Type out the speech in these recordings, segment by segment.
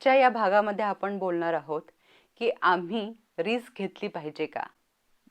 आजच्या या भागामध्ये आपण बोलणार आहोत की आम्ही रिस्क घेतली पाहिजे का?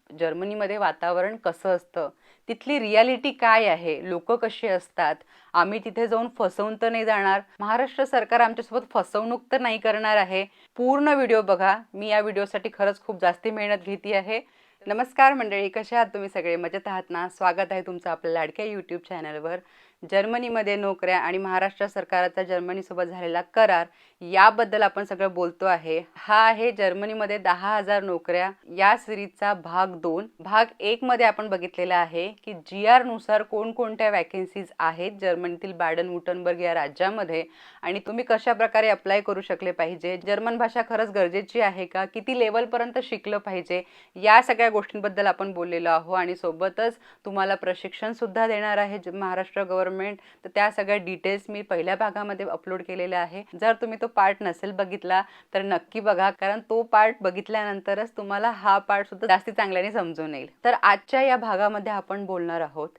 जर्मनीमध्ये वातावरण कसं असतं? तिथली रियालिटी काय आहे? लोक कशी असतात? आम्ही तिथे जाऊन फसवून तर नाही जाणार? महाराष्ट्र सरकार आमच्यासोबत फसवणूक तर नाही करणार आहे. पूर्ण व्हिडिओ बघा. मी या व्हिडिओसाठी खरंच खूप जास्ती मेहनत घेते आहे. नमस्कार मंडळी कशा आहात तुम्ही सगळे? मजेत आहात ना? स्वागत आहे तुमचं आपल्या लाडक्या यूट्यूब चॅनलवर जर्मनीमध्ये नोकऱ्या आणि महाराष्ट्र सरकारचा जर्मनीसोबत झालेला करार याबद्दल आपण सगळं बोलतो आहे. हा आहे जर्मनीमध्ये दहा हजार नोकऱ्या. या सिरीजचा भाग दोन. भाग एक मध्ये आपण बघितलेला आहे की जी आरनुसार कोणकोणत्या वॅकेन्सीज आहेत जर्मनीतील बॅडन वुटनबर्ग या राज्यामध्ये आणि तुम्ही कशा प्रकारे अप्लाय करू शकले पाहिजे? जर्मन भाषा खरंच गरजेची आहे का? किती लेवलपर्यंत शिकलं पाहिजे? या सगळ्या गोष्टींबद्दल आपण बोललेलो आहोत आणि सोबतच तुम्हाला प्रशिक्षण सुद्धा देणार आहे ज- महाराष्ट्र गव्हर्नमेंट तर त्या सगळ्या डिटेल्स मी पहिल्या भागामध्ये अपलोड केलेल्या आहे. जर तुम्ही तो पार्ट नसेल बघितला तर नक्की बघा. कारण तो पार्ट बघितल्यानंतरच तुम्हाला हा पार्ट सुद्धा जास्ती चांगल्याने समजून येईल. तर आजच्या या भागामध्ये आपण बोलणार आहोत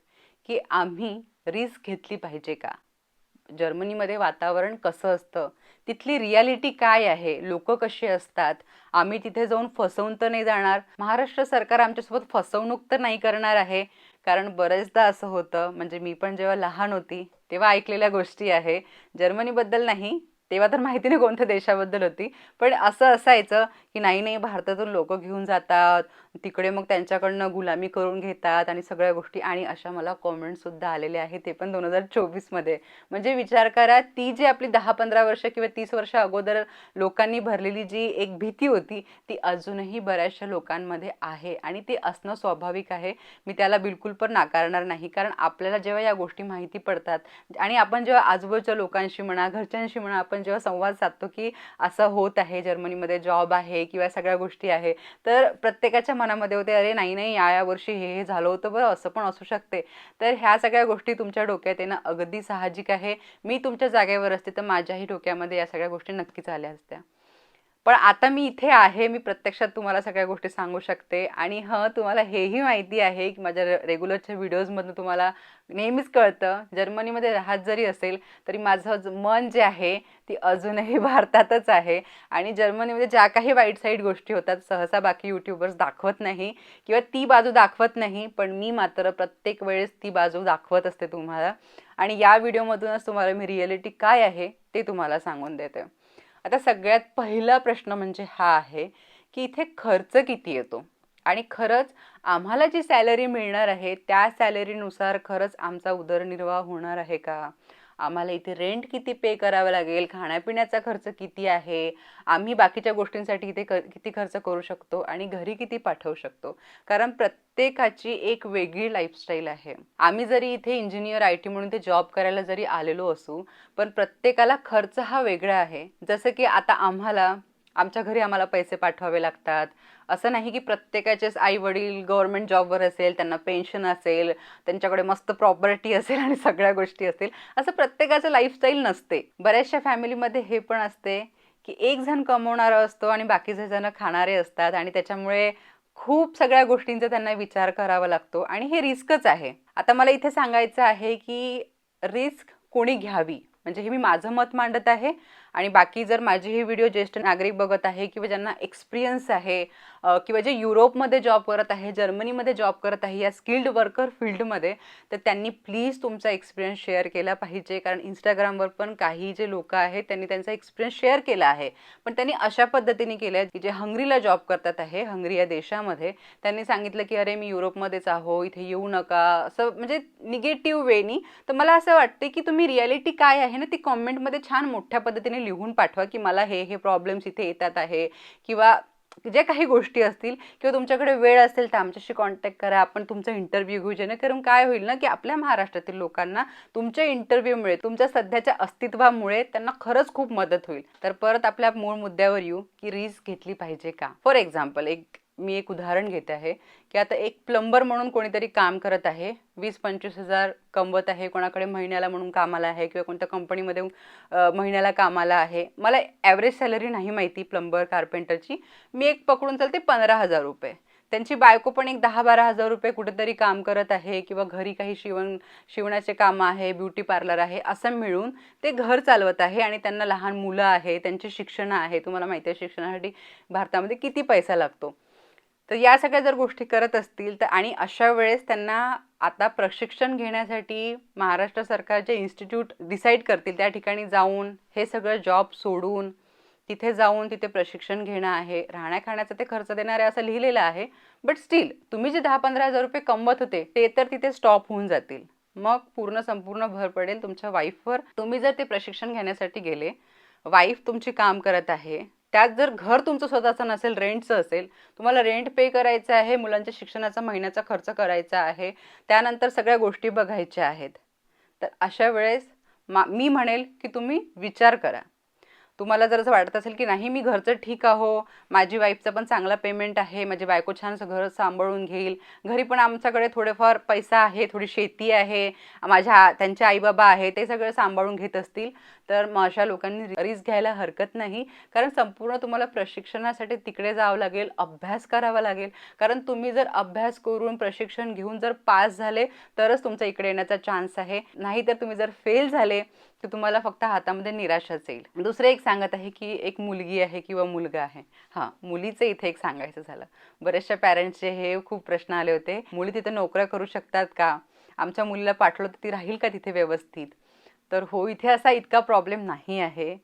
की आम्ही रिस्क घेतली पाहिजे का? जर्मनीमध्ये वातावरण कसं असतं? तिथली रियालिटी काय आहे? लोक कशी असतात? आम्ही तिथे जाऊन फसवून तर नाही जाणार? महाराष्ट्र सरकार आमच्यासोबत फसवणूक तर नाही करणार आहे. कारण बरेचदा असं होतं म्हणजे मी पण जेव्हा लहान होती तेव्हा ऐकलेल्या गोष्टी आहे. जर्मनीबद्दल नाही तेव्हा तर माहिती नाही कोणत्या देशाबद्दल होती. पण असं असायचं की नाही नाही भारतातून लोक घेऊन जातात. तिकडे मग त्यांच्याकडनं गुलामी करून घेतात आणि सगळ्या गोष्टी आणि अशा मला कॉमेंटसुद्धा आलेले आहेत. ते पण दोन हजार चोवीसमध्ये. म्हणजे विचार करा ती जी आपली दहा पंधरा वर्ष किंवा तीस वर्ष अगोदर लोकांनी भरलेली जी एक भीती होती ती अजूनही बऱ्याचशा लोकांमध्ये आहे आणि ती असणं स्वाभाविक आहे. मी त्याला बिलकुल पण नाकारणार नाही. कारण आपल्याला जेव्हा या गोष्टी माहिती पडतात आणि आपण जेव्हा आजूबाजूच्या लोकांशी म्हणा घरच्यांशी म्हणा आपण जेव्हा संवाद साधतो की असं होत आहे जर्मनीमध्ये जॉब आहे किंवा सगळ्या गोष्टी आहे तर प्रत्येकाच्या मनामध्ये होते अरे नाही नाही या या वर्षी हे हे झालं होतं बरं असं पण असू शकते. तर ह्या सगळ्या गोष्टी तुमच्या डोक्यात येणं अगदी साहजिक आहे. मी तुमच्या जागेवर असते तर माझ्याही डोक्यामध्ये या सगळ्या गोष्टी नक्कीच आल्या असत्या. पण आता मी इथे आहे मी प्रत्यक्षात तुम्हाला सगळ्या गोष्टी सांगू शकते. आणि हं तुम्हाला हेही माहिती आहे की माझ्या रेग्युलरच्या व्हिडिओजमधून तुम्हाला नेहमीच कळतं जर्मनीमध्ये राहत जरी असेल तरी माझं मन जे आहे ती अजूनही भारतातच आहे. आणि जर्मनीमध्ये ज्या काही वाईट साईड गोष्टी होतात सहसा बाकी यूट्यूबर्स दाखवत नाही किंवा ती बाजू दाखवत नाही पण मी मात्र प्रत्येक वेळेस ती बाजू दाखवत असते तुम्हाला. आणि या व्हिडिओमधूनच तुम्हाला मी रिॲलिटी काय आहे ते तुम्हाला सांगून देते. आता सगळ्यात पहिला प्रश्न म्हणजे हा आहे की इथे खर्च किती येतो? आणि खरंच आम्हाला जी सॅलरी मिळणार आहे त्या सॅलरीनुसार खरंच आमचा उदरनिर्वाह होणार आहे का? आम्हाला इथे रेंट किती पे करावं लागेल? खाण्यापिण्याचा खर्च किती आहे? आम्ही बाकीच्या गोष्टींसाठी इथे क किती खर्च करू शकतो आणि घरी किती पाठवू शकतो? कारण प्रत्येकाची एक वेगळी लाईफस्टाईल आहे. आम्ही जरी इथे इंजिनियर आय टी म्हणून ते जॉब करायला जरी आलेलो असू पण प्रत्येकाला खर्च हा वेगळा आहे. जसं की आता आम्हाला आमच्या घरी आम्हाला पैसे पाठवावे लागतात. असं नाही की प्रत्येकाचेच आई वडील गव्हर्नमेंट जॉबवर असेल त्यांना पेन्शन असेल त्यांच्याकडे मस्त प्रॉपर्टी असेल आणि सगळ्या गोष्टी असतील. असं प्रत्येकाचं लाईफस्टाईल नसते. बऱ्याचशा फॅमिलीमध्ये हे पण असते की एक जण कमवणारा असतो आणि बाकीचे जण खाणारे असतात आणि त्याच्यामुळे खूप सगळ्या गोष्टींचा त्यांना विचार करावा लागतो आणि हे रिस्कच आहे. आता मला इथे सांगायचं आहे की रिस्क कोणी घ्यावी? म्हणजे हे मी माझं मत मांडत आहे. आणि बाकी जर माझी ही व्हिडिओ ज्येष्ठ नागरिक बघत आहे किंवा ज्यांना एक्सपिरियन्स आहे किंवा जे युरोपमध्ये जॉब करत आहे जर्मनीमध्ये जॉब करत आहे या स्किल्ड वर्कर फील्डमध्ये तर त्यांनी प्लीज तुमचा एक्सपिरियन्स शेअर केला पाहिजे. कारण इंस्टाग्रामवर पण काही जे लोक आहेत त्यांनी त्यांचा एक्सपिरियन्स शेअर केला आहे. पण त्यांनी अशा पद्धतीने केलं आहे की जे हंगरीला जॉब करतात आहे हंगरी या देशामध्ये त्यांनी सांगितलं की अरे मी युरोपमध्येच आहो इथे येऊ नका. असं म्हणजे निगेटिव्ह वेनी तर मला असं वाटते की तुम्ही रियालिटी काय आहे ना ती कॉमेंटमध्ये छान मोठ्या पद्धतीने लिहून पाठवा की मला हे हे प्रॉब्लेम्स इथे येतात आहे. किंवा जे काही गोष्टी असतील किंवा तुमच्याकडे वेळ असेल तर आमच्याशी कॉन्टॅक्ट करा. आपण तुमचा इंटरव्ह्यू घेऊ. जेणेकरून काय होईल ना की आपल्या महाराष्ट्रातील लोकांना तुमच्या इंटरव्ह्यूमुळे तुमच्या सध्याच्या अस्तित्वामुळे त्यांना खरंच खूप मदत होईल. तर परत आपल्या मूळ मुद्द्यावर येऊ की रिस्क घेतली पाहिजे का? फॉर एक्झाम्पल एक मी एक उदाहरण घेते आहे की आता एक प्लंबर म्हणून कोणीतरी काम करत आहे वीस पंचवीस हजार कमवत आहे कोणाकडे महिन्याला म्हणून कामाला आहे किंवा कोणत्या कंपनीमध्ये महिन्याला कामाला आहे. मला ॲव्हरेज सॅलरी नाही माहिती प्लंबर कार्पेंटरची मी एक पकडून चालते पंधरा हजार रुपये. त्यांची बायको पण एक दहा बारा हजार रुपये कुठेतरी काम करत आहे किंवा घरी काही शिवण शिवणाचे कामं आहे ब्युटी पार्लर आहे असं मिळून ते घर चालवत आहे आणि त्यांना लहान मुलं आहे त्यांचे शिक्षण आहे. तुम्हाला माहिती आहे शिक्षणासाठी भारतामध्ये किती पैसा लागतो. तर या सगळ्या जर गोष्टी करत असतील तर आणि अशा वेळेस त्यांना आता प्रशिक्षण घेण्यासाठी महाराष्ट्र सरकारचे इन्स्टिट्यूट डिसाईड करतील त्या ठिकाणी जाऊन हे सगळं जॉब सोडून तिथे जाऊन तिथे प्रशिक्षण घेणं आहे राहण्या खाण्याचा ते खर्च देणार आहे असं लिहिलेलं आहे. बट स्टील तुम्ही जे दहा पंधरा हजार रुपये कमवत होते ते तर तिथे स्टॉप होऊन जातील. मग पूर्ण संपूर्ण भर पडेल तुमच्या वाईफवर तुम्ही जर ते प्रशिक्षण घेण्यासाठी गेले वाईफ तुमची काम करत आहे त्यात जर घर तुमचं स्वतःचं नसेल रेंटचं असेल तुम्हाला रेंट पे करायचं आहे मुलांच्या शिक्षणाचा महिन्याचा खर्च करायचा आहे त्यानंतर सगळ्या गोष्टी बघायच्या आहेत. तर अशा वेळेस मा मी म्हणेल की तुम्ही विचार करा. तुम्हाला जर असं वाटत असेल की नाही मी घरचं ठीक आहो माझी वाईफचं पण चांगला पेमेंट आहे माझी बायको छान घर सांभाळून घेईल. घरी पण आमच्याकडे थोडेफार पैसा आहे थोडी शेती आहे माझ्या त्यांचे आईबाबा आहे ते सगळं सांभाळून घेत असतील. तर मग अशा लोकांनी रिस्क घ्यायला हरकत नाही. कारण संपूर्ण तुम्हाला प्रशिक्षणासाठी तिकडे जावं लागेल अभ्यास करावा लागेल. कारण तुम्ही जर अभ्यास करून प्रशिक्षण घेऊन जर पास झाले तरच तुमचा इकडे येण्याचा चान्स आहे. नाही तर तुम्ही जर फेल झाले तर तुम्हाला फक्त हातामध्ये निराशाच येईल. दुसरं एक सांगत आहे की एक मुलगी आहे किंवा मुलगा आहे. हां मुलीचं इथे एक सांगायचं झालं. बऱ्याचशा पॅरेंट्सचे हे खूप प्रश्न आले होते. मुली तिथे नोकऱ्या करू शकतात का? आमच्या मुलीला पाठवलं तर ती राहील का तिथे व्यवस्थित? तर हो इथे असा इतका प्रॉब्लेम नाही आहे.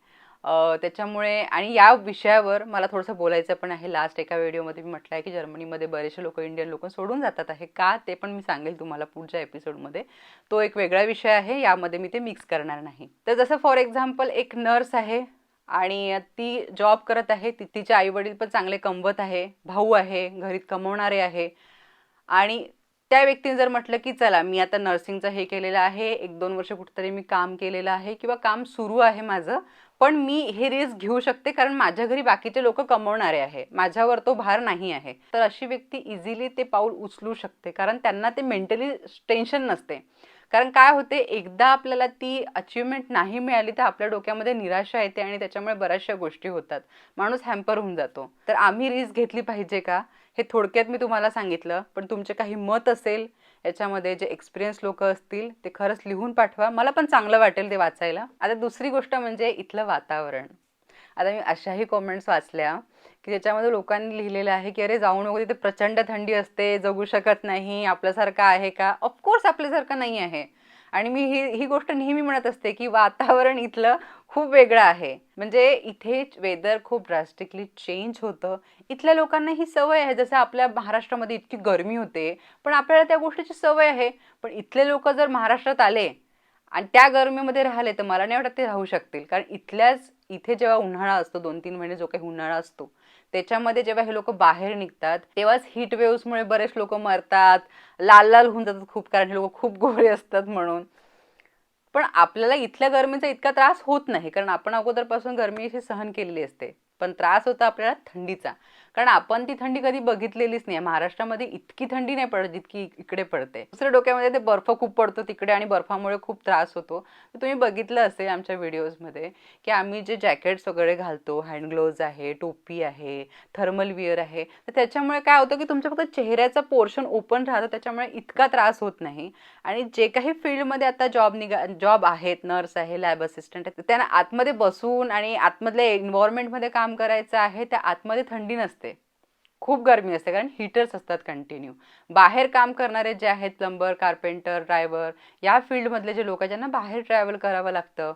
त्याच्यामुळे आणि या विषयावर मला थोडंसं बोलायचं पण आहे. लास्ट एका व्हिडिओमध्ये मी म्हटलं आहे की जर्मनीमध्ये बरेचसे लोक इंडियन लोक सोडून जातात आहे. का? ते पण मी सांगेल तुम्हाला पुढच्या एपिसोडमध्ये तो एक वेगळा विषय आहे. यामध्ये मी ते मिक्स करणार नाही. तर जसं फॉर एक्झाम्पल एक नर्स आहे आणि ती जॉब करत आहे. ती तिचे आई वडील पण चांगले कमवत आहे. भाऊ आहे. घरीत कमवणारे आहे. आणि त्या व्यक्तीने जर म्हटलं की चला मी आता नर्सिंगचं हे केलेलं आहे. एक दोन वर्ष कुठेतरी मी काम केलेलं आहे किंवा काम सुरू आहे माझं. पण मी हे रिस्क घेऊ शकते कारण माझ्या घरी बाकीचे लोक कमवणारे आहे. माझ्यावर तो भार नाही आहे. तर अशी व्यक्ती इझिली ते पाऊल उचलू शकते. कारण त्यांना ते मेंटली टेन्शन नसते. कारण काय होते एकदा आपल्याला ती अचिव्हमेंट नाही मिळाली तर आपल्या डोक्यामध्ये निराशा येते आणि त्याच्यामुळे बऱ्याचशा गोष्टी होतात. माणूस हॅम्पर होऊन जातो. तर आम्ही रिस्क घेतली पाहिजे का? हे थोडक्यात मी तुम्हाला सांगितलं. पण तुमचे काही मत असेल याच्यामध्ये जे एक्सपिरियन्स लोक असतील ते खरंच लिहून पाठवा. मला पण चांगलं वाटेल ते वाचायला. आता दुसरी गोष्ट म्हणजे इथलं वातावरण. आता मी अशाही कॉमेंट्स वाचल्या की ज्याच्यामध्ये लोकांनी लिहिलेलं आहे की अरे जाऊ नको तिथे प्रचंड थंडी असते जगू शकत नाही आपल्यासारखं आहे का? ऑफकोर्स आपल्यासारखं नाही आहे. आणि मी ही ही गोष्ट नेहमी म्हणत असते की वातावरण इथलं खूप वेगळं आहे. म्हणजे इथे वेदर खूप ड्रास्टिकली चेंज होतं. इथल्या लोकांना ही सवय आहे. जसं आपल्या महाराष्ट्रामध्ये इतकी गरमी होते पण आपल्याला त्या गोष्टीची सवय आहे. पण इथले लोक जर महाराष्ट्रात आले आणि त्या गरमीमध्ये राहिले तर मला नाही वाटत ते राहू शकतील. कारण इथल्याच इथे जेव्हा उन्हाळा असतो दोन तीन महिने जो काही उन्हाळा असतो त्याच्यामध्ये जेव्हा हे लोक बाहेर निघतात तेव्हाच हीट वेव्समुळे बरेच लोक मरतात. लाल लाल होऊन जातात खूप कारण हे लोक खूप गोळे असतात म्हणून. पण आपल्याला इथल्या गरमीचा इतका त्रास होत नाही कारण आपण अगोदरपासून गरमी सहन केलेली असते. पण त्रास होता आपल्याला थंडीचा. कारण आपण ती थंडी कधी बघितलेलीच नाही. महाराष्ट्रामध्ये इतकी थंडी नाही पडत जितकी इकडे पडते. दुसऱ्या डोक्यामध्ये ते बर्फ खूप पडतो तिकडे आणि बर्फामुळे खूप त्रास होतो. तुम्ही बघितलं असेल आमच्या व्हिडिओजमध्ये की आम्ही जे जॅकेट्स वगैरे घालतो हँडग्लोव्ज आहे टोपी आहे थर्मल विअर आहे तर त्याच्यामुळे काय होतं की तुमच्या फक्त चेहऱ्याचा पोर्शन ओपन राहतो त्याच्यामुळे इतका त्रास होत नाही. आणि जे काही फील्डमध्ये आता जॉब निघा जॉब आहेत नर्स आहे लॅब असिस्टंट आहे त्यांना आतमध्ये बसून आणि आतमधल्या एन्व्हायरमेंटमध्ये काम करायचं आहे त्या आतमध्ये थंडी नसते. खूप गरमी असते कारण हीटर्स असतात कंटिन्यू बाहेर काम करणारे जे आहेत प्लंबर कार्पेंटर ड्रायव्हर या फील्डमधले जे लोक ज्यांना बाहेर ट्रॅव्हल करावं लागतं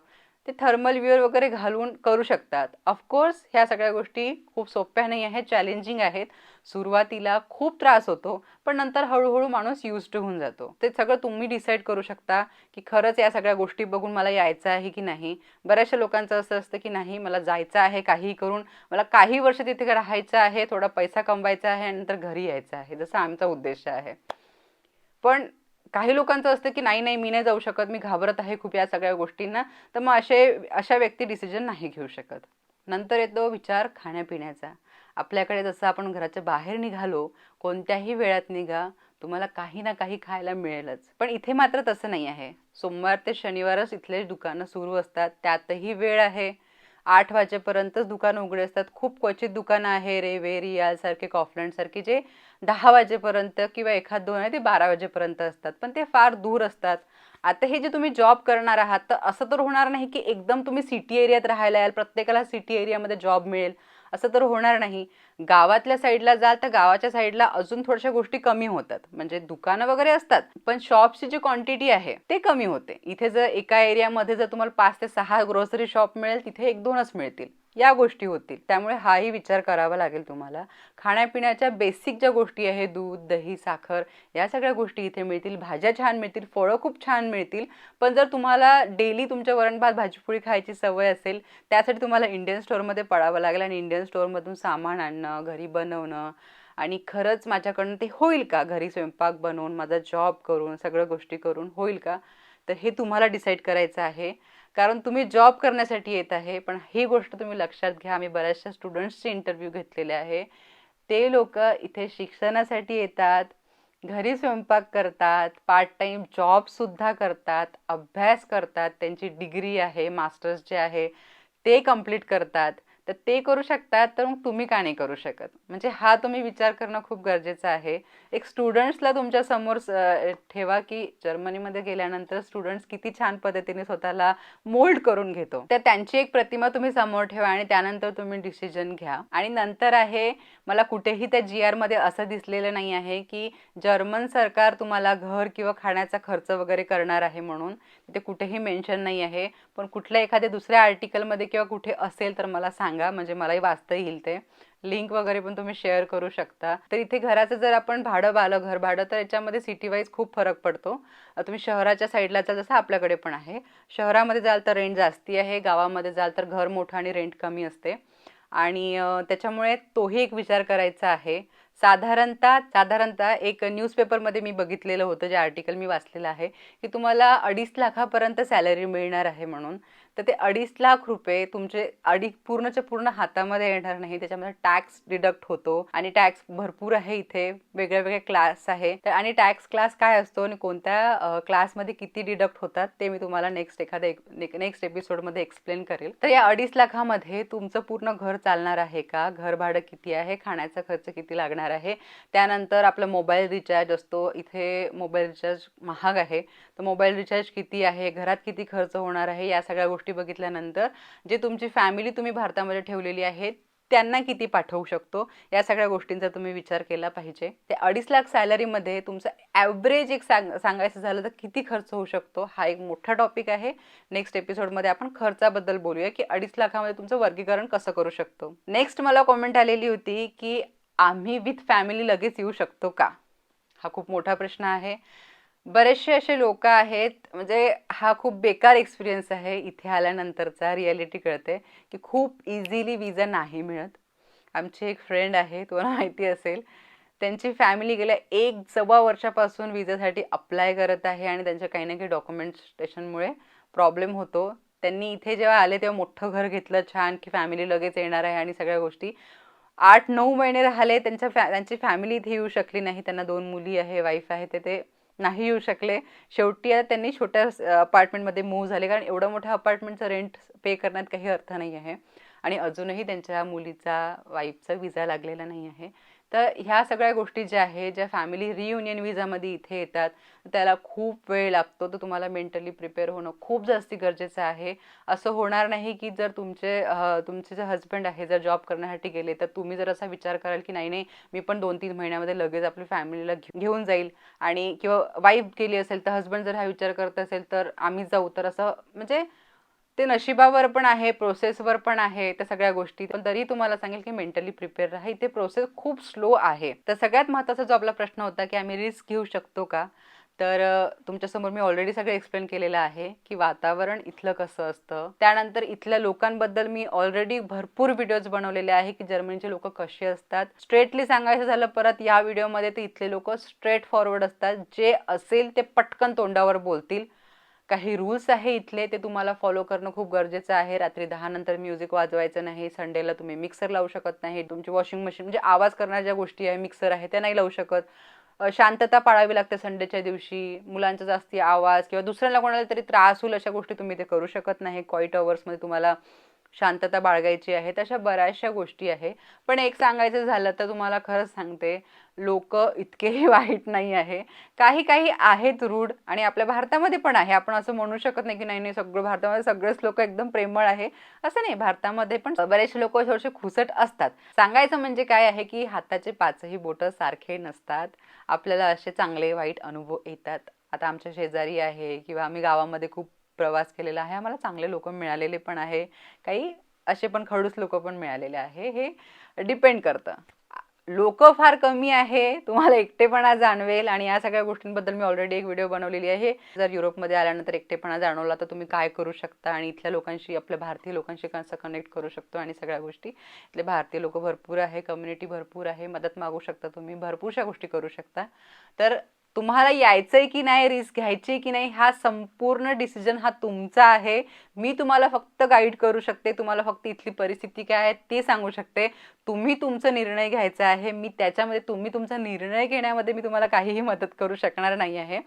ते थर्मल विअर वगैरे घालून करू शकतात. ऑफकोर्स ह्या सगळ्या गोष्टी खूप सोप्या नाही आहेत चॅलेंजिंग आहेत सुरुवातीला खूप त्रास होतो पण नंतर हळूहळू माणूस युज होऊन जातो. ते सगळं तुम्ही डिसाईड करू शकता की खरंच या सगळ्या गोष्टी बघून मला यायचं आहे की नाही. बऱ्याचशा लोकांचं असं असतं की नाही मला जायचं आहे काही करून मला काही वर्ष तिथे राहायचं आहे थोडा पैसा कमवायचा आहे आणि नंतर घरी यायचं आहे. जसं आमचा उद्देश आहे. पण काही लोकांचं असतं की नाही नाही मी नाही जाऊ शकत मी घाबरत आहे खूप या सगळ्या गोष्टींना. तर मग असे अशा व्यक्ती डिसिजन नाही घेऊ शकत. नंतर येतो विचार खाण्यापिण्याचा. आपल्याकडे जसं आपण घराच्या बाहेर निघालो कोणत्याही वेळात निघा तुम्हाला काही ना काही खायला मिळेलच. पण इथे मात्र तसं नाही आहे. सोमवार ते शनिवारच इथले दुकानं सुरू असतात. त्यातही वेळ आहे. आठ वाजेपर्यंतच दुकानं उघडे असतात. खूप क्वचित दुकानं आहे. रेवे रियाल सारखे कॉफलँड सारखे जे दहा वाजेपर्यंत किंवा एखाद दोन आहे ते बारा वाजेपर्यंत असतात. पण ते फार दूर असतात. आता हे जे तुम्ही जॉब करणार आहात तर असं तर होणार नाही की एकदम तुम्ही सिटी एरियात राहायला याल. प्रत्येकाला सिटी एरियामध्ये जॉब मिळेल. असं तर होणार नाही. गावातल्या साईडला जाल तर गावाच्या साईडला अजून थोड्याशा गोष्टी कमी होतात. म्हणजे दुकानं वगैरे असतात पण शॉपची जी क्वांटिटी आहे ते कमी होते. इथे जर एका एरियामध्ये जर तुम्हाला पाच ते सहा ग्रोसरी शॉप मिळेल तिथे एक दोनच मिळतील. या गोष्टी होतील. त्यामुळे हाही विचार करावा लागेल तुम्हाला. खाण्यापिण्याच्या बेसिक ज्या गोष्टी आहे दूध दही साखर या सगळ्या गोष्टी इथे मिळतील. भाज्या छान मिळतील फळं खूप छान मिळतील. पण जर तुम्हाला डेली तुमच्या वरण भात भाजीपोळी खायची सवय असेल त्यासाठी तुम्हाला इंडियन स्टोअरमध्ये पडावं लागेल आणि इंडियन स्टोअरमधून सामान आणणं घरी बनवणं आणि खरंच माझ्याकडनं ते होईल का? घरी स्वयंपाक बनवून माझा जॉब करून सगळ्या गोष्टी करून होईल का? तर हे तुम्हाला डिसाईड करायचं आहे. कारण तुम्ही जॉब करण्यासाठी येत आहे पण ही गोष्ट तुम्ही लक्षात घ्या आम्ही बऱ्याचशा स्टुडंट्सचे इंटरव्ह्यू घेतलेले आहे. ते लोक इथे शिक्षणासाठी येतात घरी स्वयंपाक करतात पार्ट टाईम जॉबसुद्धा करतात अभ्यास करतात त्यांची डिग्री आहे मास्टर्स जे आहे ते कंप्लीट करतात. तर ते करू शकतात तर मग तुम्ही का नाही करू शकत? म्हणजे हा तुम्ही विचार करणं खूप गरजेचं आहे. एक स्टुडंट्सला तुमच्यासमोर ठेवा की जर्मनीमध्ये गेल्यानंतर स्टुडंट्स किती छान पद्धतीने स्वतःला मोल्ड करून घेतो. तर त्यांची एक प्रतिमा तुम्ही समोर ठेवा आणि त्यानंतर तुम्ही डिसिजन घ्या. आणि नंतर आहे मला कुठेही त्या जी आरमध्ये असं दिसलेलं नाही आहे की जर्मन सरकार तुम्हाला घर किंवा खाण्याचा खर्च वगैरे करणार आहे म्हणून. ते कुठेही मेन्शन नाही आहे. पण कुठल्या एखाद्या दुसऱ्या आर्टिकलमध्ये किंवा कुठे असेल तर मला सांगा. म्हणजे मलाही वाचता येईल ते. लिंक वगैरे पण तुम्ही शेअर करू शकता. तर इथे घराचं जर आपण भाडं आलं घर भाडं तर याच्यामध्ये सिटी वाईज खूप फरक पडतो. तुम्ही शहराच्या साईडला जाल जसं आपल्याकडे पण आहे. शहरामध्ये जाल तर रेंट जास्ती आहे गावामध्ये जाल तर घर मोठं आणि रेंट कमी असते. आणि त्याच्यामुळे तोही एक विचार करायचा आहे. साधारणतः साधारणतः एक न्यूजपेपरमध्ये मी बघितलेलं होतं जे आर्टिकल मी वाचलेलं आहे की तुम्हाला अडीच लाखापर्यंत सॅलरी मिळणार आहे म्हणून. तर ते अडीच लाख रुपये तुमचे अडी पूर्णच्या पूर्ण हातामध्ये येणार नाही. त्याच्यामध्ये टॅक्स डिडक्ट होतो आणि टॅक्स भरपूर आहे इथे. वेगळ्या वेगळे क्लास आहे. तर आणि टॅक्स क्लास काय असतो आणि कोणत्या क्लासमध्ये किती डिडक्ट होतात ते मी तुम्हाला नेक्स्ट एखाद्या नेक्स्ट एपिसोडमध्ये एक्सप्लेन करेल. तर या अडीच लाखामध्ये तुमचं पूर्ण घर चालणार आहे का? घर भाडं किती आहे? खाण्याचा खर्च किती लागणार आहे? त्यानंतर आपलं मोबाईल रिचार्ज असतो. इथे मोबाईल रिचार्ज महाग आहे. तर मोबाईल रिचार्ज किती आहे? घरात किती खर्च होणार आहे? या सगळ्या गोष्टी बघितल्यानंतर जे तुमची फॅमिली तुम्ही भारतामध्ये ठेवलेली आहे त्यांना किती पाठवू शकतो? या सगळ्या गोष्टींचा तुम्ही विचार केला पाहिजे. ते अडीच लाख सॅलरीमध्ये तुमचं ॲव्हरेज एक सांग सांगायचं झालं तर किती खर्च होऊ शकतो? हा एक मोठा टॉपिक आहे. नेक्स्ट एपिसोडमध्ये आपण खर्चाबद्दल बोलूया की अडीच लाखामध्ये तुमचं वर्गीकरण कसं करू शकतो? नेक्स्ट मला कॉमेंट आलेली होती की आम्ही विथ फॅमिली लगेच येऊ शकतो का? हा खूप मोठा प्रश्न आहे. बरेचसे असे लोक आहेत म्हणजे हा खूप बेकार एक्सपिरियन्स आहे इथे आल्यानंतरचा रियालिटी कळते की खूप इझिली विजा नाही मिळत. आमची एक फ्रेंड आहे तुम्हाला माहिती असेल त्यांची फॅमिली गेल्या एक सव्वा वर्षापासून विजासाठी अप्लाय करत आहे आणि त्यांच्या काही ना काही डॉक्युमेंटेशनमुळे प्रॉब्लेम होतो. त्यांनी इथे जेव्हा आले तेव्हा मोठं घर घेतलं छान की फॅमिली लगेच येणार आहे आणि सगळ्या गोष्टी. आठ नऊ महिने राहिले त्यांच्या फॅ त्यांची फॅमिली इथे येऊ शकली नाही त्यांना दोन मुली आहे वाईफ आहे ते ते नाही येऊ शकले. शेवटी त्यांनी छोट्या अपार्टमेंटमध्ये मूव्ह झाले. कारण एवढं मोठ्या अपार्टमेंटचं रेंट पे करण्यात काही अर्थ नाही आहे. आणि अजूनही त्यांच्या मुलीचा वाईफचा विजा लागलेला नाही आहे. तर ह्या सगळ्या गोष्टी ज्या आहेत ज्या फॅमिली रियुनियन विजामध्ये इथे येतात त्याला खूप वेळ लागतो. तर तुम्हाला मेंटली प्रिपेअर होणं खूप जास्ती गरजेचं आहे. असं होणार नाही की जर तुमचे तुमचे जे हजबंड आहे जर जॉब करण्यासाठी गेले तर तुम्ही जर असा विचार कराल की नाही नाही मी पण दोन तीन महिन्यामध्ये लगेच आपली फॅमिलीला घेऊन जाईल. आणि किंवा वाईफ गेली असेल तर हजबंड जर हा विचार करत असेल तर आम्ही जाऊ. तर असं म्हणजे ते नशिबावर पण आहे प्रोसेसवर पण आहे त्या सगळ्या गोष्टी. पण तरी तुम्हाला सांगेल की मेंटली प्रिपेअर राहा. इथे प्रोसेस खूप स्लो आहे. तर सगळ्यात महत्त्वाचा जो आपला प्रश्न होता की आम्ही रिस्क घेऊ शकतो का? तर तुमच्यासमोर मी ऑलरेडी सगळं एक्सप्लेन केलेलं आहे की वातावरण इथलं कसं असतं. त्यानंतर इथल्या लोकांबद्दल मी ऑलरेडी भरपूर व्हिडिओज बनवलेले आहे की जर्मनीचे लोक कसे असतात. स्ट्रेटली सांगायचं झालं परत या व्हिडिओमध्ये तर इथले लोक स्ट्रेट फॉरवर्ड असतात. जे असेल ते पटकन तोंडावर बोलतील. काही रूल्स आहे इथले ते तुम्हाला फॉलो करणं खूप गरजेचं आहे. रात्री दहा नंतर म्युझिक वाजवायचं नाही संडेला तुम्ही मिक्सर लावू शकत नाही. तुमची वॉशिंग मशीन म्हणजे आवाज करणाऱ्या ज्या गोष्टी आहे मिक्सर आहे त्या नाही लावू शकत. शांतता पाळावी लागते संडेच्या दिवशी. मुलांचा जास्ती आवाज किंवा दुसऱ्याला कोणाला तरी त्रास होईल अशा गोष्टी तुम्ही ते करू शकत नाही. कॉईट अवर्समध्ये तुम्हाला शांतता बाळगायची आहे तशा बऱ्याचशा गोष्टी आहे. पण एक सांगायचं झालं तर तुम्हाला खरंच सांगते लोक इतकेही वाईट नाही आहे. काही काही आहेत रूढ आणि आपल्या भारतामध्ये पण आहे. आपण असं म्हणू शकत नाही की नाही नाही सगळं भारतामध्ये सगळेच लोक एकदम प्रेमळ आहे. असं नाही भारतामध्ये पण बरेचसे लोक थोडेसे खुसट असतात. सांगायचं म्हणजे काय आहे की हाताचे पाचही बोट सारखे नसतात. आपल्याला असे चांगले वाईट अनुभव येतात. आता आमच्या शेजारी आहे किंवा आम्ही गावामध्ये खूप प्रवास केलेला आहे. आम्हाला चांगले लोक मिळालेले पण आहे. काही असे पण खडूस लोक पण मिळालेले आहे. हे डिपेंड करतं. लोक फार कमी आहे. तुम्हाला एकटेपणा जाणवेल आणि या सगळ्या गोष्टींबद्दल मी ऑलरेडी एक व्हिडिओ बनवलेली आहे. जर युरोपमध्ये आल्यानंतर एकटेपणा जाणवला तर तुम्ही काय करू शकता आणि इथल्या लोकांशी आपल्या भारतीय लोकांशी कसं कनेक्ट करू शकतो आणि सगळ्या गोष्टी. इथले भारतीय लोक भरपूर आहे. कम्युनिटी भरपूर आहे. मदत मागू शकता तुम्ही. भरपूरशा गोष्टी करू शकता. तर तुम्हाला यायचंय की नाही रिस्क घ्यायची की नाही हा संपूर्ण डिसिजन हा तुमचा आहे. मी तुम्हाला फक्त गाईड करू शकते. तुम्हाला फक्त इथली परिस्थिती काय आहे ते सांगू शकते. तुम्ही तुमचा निर्णय घ्यायचा आहे. मी त्याच्यामध्ये तुम्ही तुमचा निर्णय घेण्यामध्ये मी तुम्हाला काहीही मदत करू शकणार नाही आहे.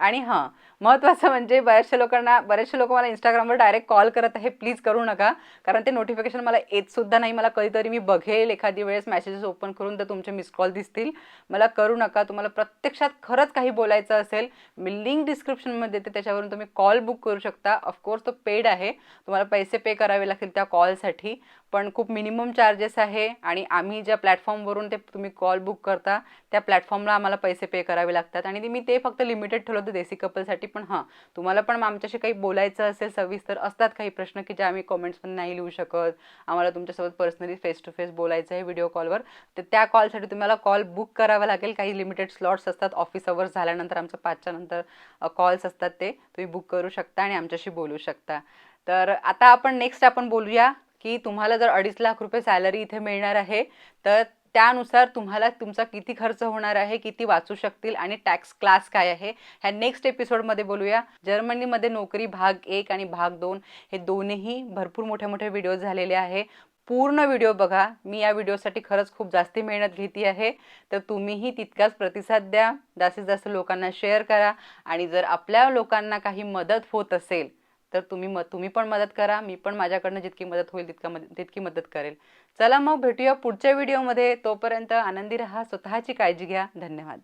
आणि हां महत्त्वाचं म्हणजे बऱ्याचशा लोकांना बरेचसे लोक मला इंस्टाग्रामवर डायरेक्ट कॉल करत आहे प्लीज करू नका. कारण ते नोटिफिकेशन मला येतसुद्धा नाही. मला कधीतरी मी बघेल एखादी वेळेस मेसेजेस ओपन करून तर तुमचे मिस कॉल दिसतील. मला करू नका. तुम्हाला प्रत्यक्षात खरंच काही बोलायचं असेल मी लिंक डिस्क्रिप्शनमध्ये देते. त्याच्यावरून तुम्ही कॉल बुक करू शकता. ऑफकोर्स तो पेड आहे. तुम्हाला पैसे पे करावे लागतील त्या कॉलसाठी पण खूप मिनिमम चार्जेस आहे आणि आम्ही ज्या प्लॅटफॉर्मवरून ते तुम्ही कॉल बुक करता त्या प्लॅटफॉर्मला आम्हाला पैसे पे करावे लागतात. आणि मी ते फक्त लिमिटेड ठेवलं होतं देसी कपलसाठी पण हां तुम्हाला पण आमच्याशी काही बोलायचं असेल सविस्तर असतात काही प्रश्न की जे आम्ही कॉमेंट्समध्ये नाही लिहू शकत. आम्हाला तुमच्यासोबत पर्सनली फेस टू फेस बोलायचं आहे व्हिडिओ कॉलवर तर त्या कॉलसाठी तुम्हाला कॉल बुक करावा लागेल. काही लिमिटेड स्लॉट्स असतात. ऑफिस अवर्स झाल्यानंतर आमचं पाचच्या नंतर कॉल्स असतात ते. तुम्ही बुक करू शकता आणि आमच्याशी बोलू शकता. तर आता आपण नेक्स्ट आपण बोलूया. की तुम्हाला जर अडीच लाख रुपये सॅलरी इथे मिळणार आहे तर त्यानुसार तुम्हाला तुमचा किती खर्च होणार आहे किती वाचू शकतील आणि टॅक्स क्लास काय आहे ह्या नेक्स्ट एपिसोडमध्ये बोलूया. जर्मनीमध्ये नोकरी भाग एक आणि भाग दोन हे दोन्ही भरपूर मोठे मोठे व्हिडिओ झालेले आहे. पूर्ण व्हिडिओ बघा. मी या व्हिडिओसाठी खरंच खूप जास्ती मेहनत घेते आहे. तर तुम्हीही तितकाच प्रतिसाद द्या. जास्तीत जास्त लोकांना शेअर करा. आणि जर आपल्या लोकांना काही मदत होत असेल तर तुम्ही म तुम्ही पण मदत करा मी पण माझ्याकडनं जितकी मदत होईल तितका मद तितकी मदत करेल. चला मग भेटूया पुढच्या व्हिडिओमध्ये. तोपर्यंत आनंदी रहा स्वतःची काळजी घ्या. धन्यवाद.